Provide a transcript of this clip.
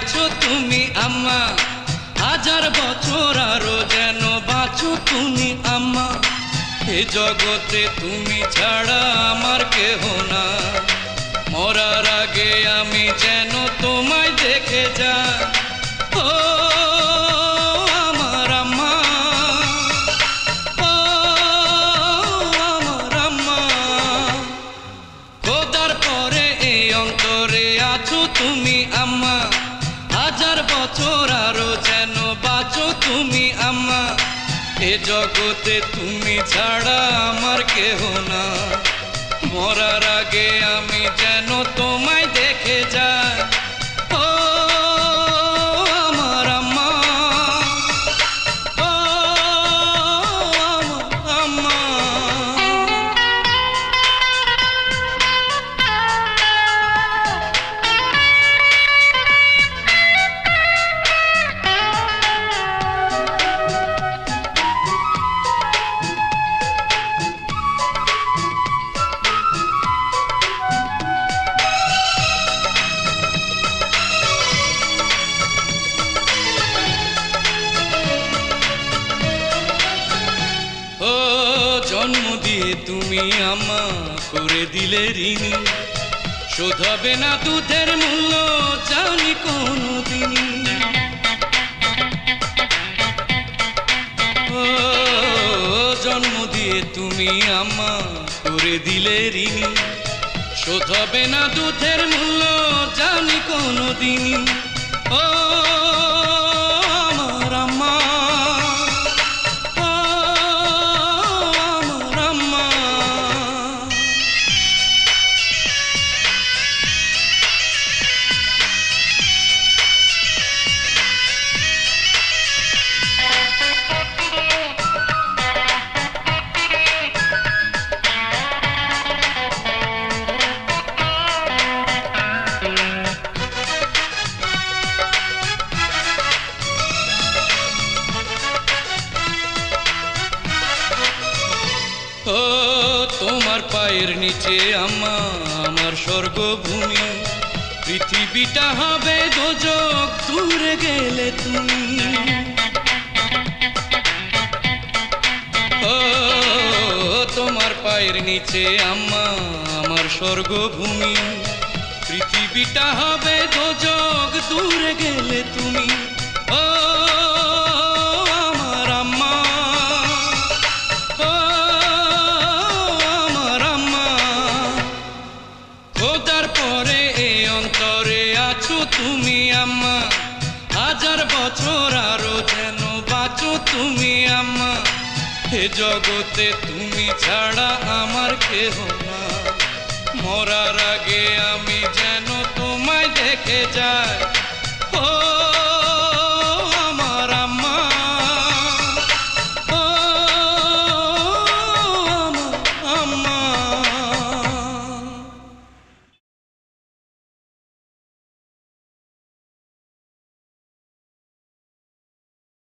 আছো তুমি আম্মা। হাজার বছর আরও যেন বাঁচো তুমি আম্মা। এ জগতে তুমি ছাড়া আমার কে বছর যেন বাঁচো তুমি আম্মা এ জগতে তুমি ছাড়া আমার কেহ না। মরার আগে আমি যেন তোমায় দেখে যাই। দিয়ে তুমি আমা করে দিলে ঋণী, শোধাবে না দুধের মূল্য জানি কোনো দিনই ও, জন্ম দিয়ে তুমি আমা করে দিলে ঋণী, শোধাবে না দুধের মূল্য জানি কোনো দিনই ও পায়ের নিচে আমা আমার স্বর্গভূমি। পৃথিবীটা হবে দোজক দূরে গেলে তুমি। ও, তোমার পায়ের নিচে আম্মা আমার স্বর্গভূমি। পৃথিবীটা হবে দোজক দূরে গেলে তুমি। ও বছর যেন বাঁচো তুমি আমা হে জগতে তুমি ছাড়া আমার কেহ না। মরার আগে আমি যেন তোমায় দেখে ও